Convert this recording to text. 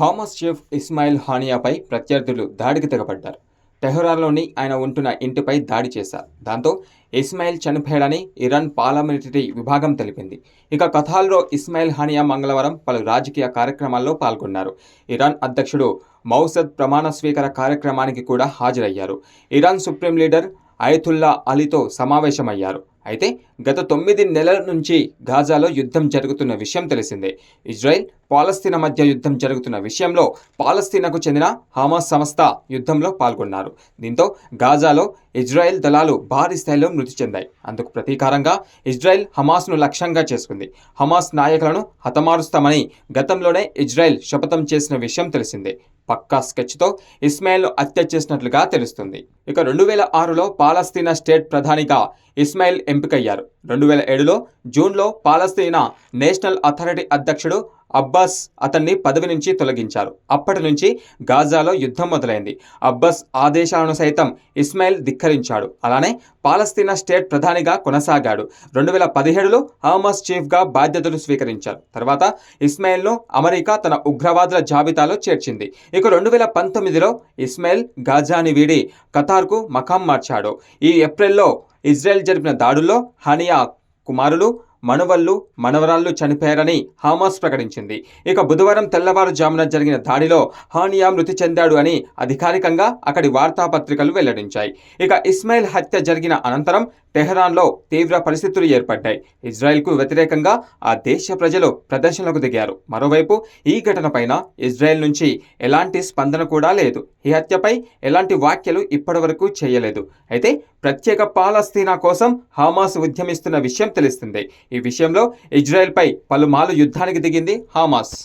హామస్ chief Ismail హానియాపై ప్రత్యర్థులు దాడికి తెగబడ్డారు టెహరాన్లోని ఆయన ఉంటున్న ఇంటిపై దాడి చేశారు. దాంతో ఇస్మాయిల్ చనిపోయాడని ఇరాన్ పార్లమెంటరీ విభాగం తెలిపింది. ఇక కథాల్లో ఇస్మాయిల్ హానియా మంగళవారం పలు రాజకీయ కార్యక్రమాల్లో పాల్గొన్నారు. ఇరాన్ అధ్యక్షుడు మౌసద్ ప్రమాణ స్వీకార కార్యక్రమానికి కూడా హాజరయ్యారు. ఇరాన్ సుప్రీం లీడర్ అయతుల్లా అలీతో సమావేశమయ్యారు. అయితే గత తొమ్మిది నెలల నుంచి గాజాలో యుద్ధం జరుగుతున్న విషయం తెలిసిందే. ఇజ్రాయెల్ పాలస్తీనా మధ్య యుద్ధం జరుగుతున్న విషయంలో పాలస్తీనాకు చెందిన హమాస్ సంస్థ యుద్ధంలో పాల్గొన్నారు. దీంతో గాజాలో ఇజ్రాయెల్ దళాలు భారీ స్థాయిలో మృతి చెందాయి. అందుకు ప్రతీకారంగా ఇజ్రాయెల్ హమాస్ను లక్ష్యంగా చేసుకుంది. హమాస్ నాయకులను హతమారుస్తామని గతంలోనే ఇజ్రాయెల్ శపథం చేసిన విషయం తెలిసిందే. పక్కా స్కెచ్తో ఇస్మాయిల్ను హత్య చేసినట్లుగా తెలుస్తుంది. ఇక రెండు వేల ఆరులో పాలస్తీనా స్టేట్ ప్రధానిగా ఇస్మాయిల్ ఎంపికయ్యారు. రెండు వేల ఏడులో జూన్లో పాలస్తీనా నేషనల్ అథారిటీ అధ్యక్షుడు అబ్బాస్ అతన్ని పదవి నుంచి తొలగించారు. అప్పటి నుంచి గాజాలో యుద్ధం మొదలైంది. అబ్బాస్ ఆదేశాలను సైతం ఇస్మాయిల్ ధిక్కరించాడు. అలానే పాలస్తీనా స్టేట్ ప్రధానిగా కొనసాగాడు. రెండు వేల పదిహేడులో హమాస్ చీఫ్గా బాధ్యతలు స్వీకరించారు. తర్వాత ఇస్మాయిల్ను అమెరికా తన ఉగ్రవాదుల జాబితాలో చేర్చింది. ఇక రెండు వేల పంతొమ్మిదిలో ఇస్మాయిల్ గాజాని వీడి ఖతార్కు మకాం మార్చాడు. ఈ ఏప్రిల్లో ఇజ్రాయెల్ జరిపిన దాడుల్లో హనియా కుమారులు మనవళ్ళు మనవరాళ్ళు చనిపోయారని హామాస్ ప్రకటించింది. ఇక బుధవారం తెల్లవారుజామున జరిగిన దాడిలో హానియా మృతి చెందాడు అని అధికారికంగా అక్కడి వార్తాపత్రికలు వెల్లడించాయి. ఇక ఇస్మాయిల్ హత్య జరిగిన అనంతరం టెహరాన్లో తీవ్ర పరిస్థితులు ఏర్పడ్డాయి. ఇజ్రాయెల్కు వ్యతిరేకంగా ఆ దేశ ప్రజలు ప్రదర్శనలకు దిగారు. మరోవైపు ఈ ఘటనపైన ఇజ్రాయెల్ నుంచి ఎలాంటి స్పందన కూడా లేదు. ఈ హత్యపై ఎలాంటి వ్యాఖ్యలు ఇప్పటివరకు చేయలేదు. అయితే ప్రత్యేక పాలస్తీనా కోసం హామాస్ ఉద్యమిస్తున్న విషయం తెలుస్తుంది. ఈ విషయంలో ఇజ్రాయెల్పై పలుమార్లు యుద్ధానికి దిగింది హామాస్.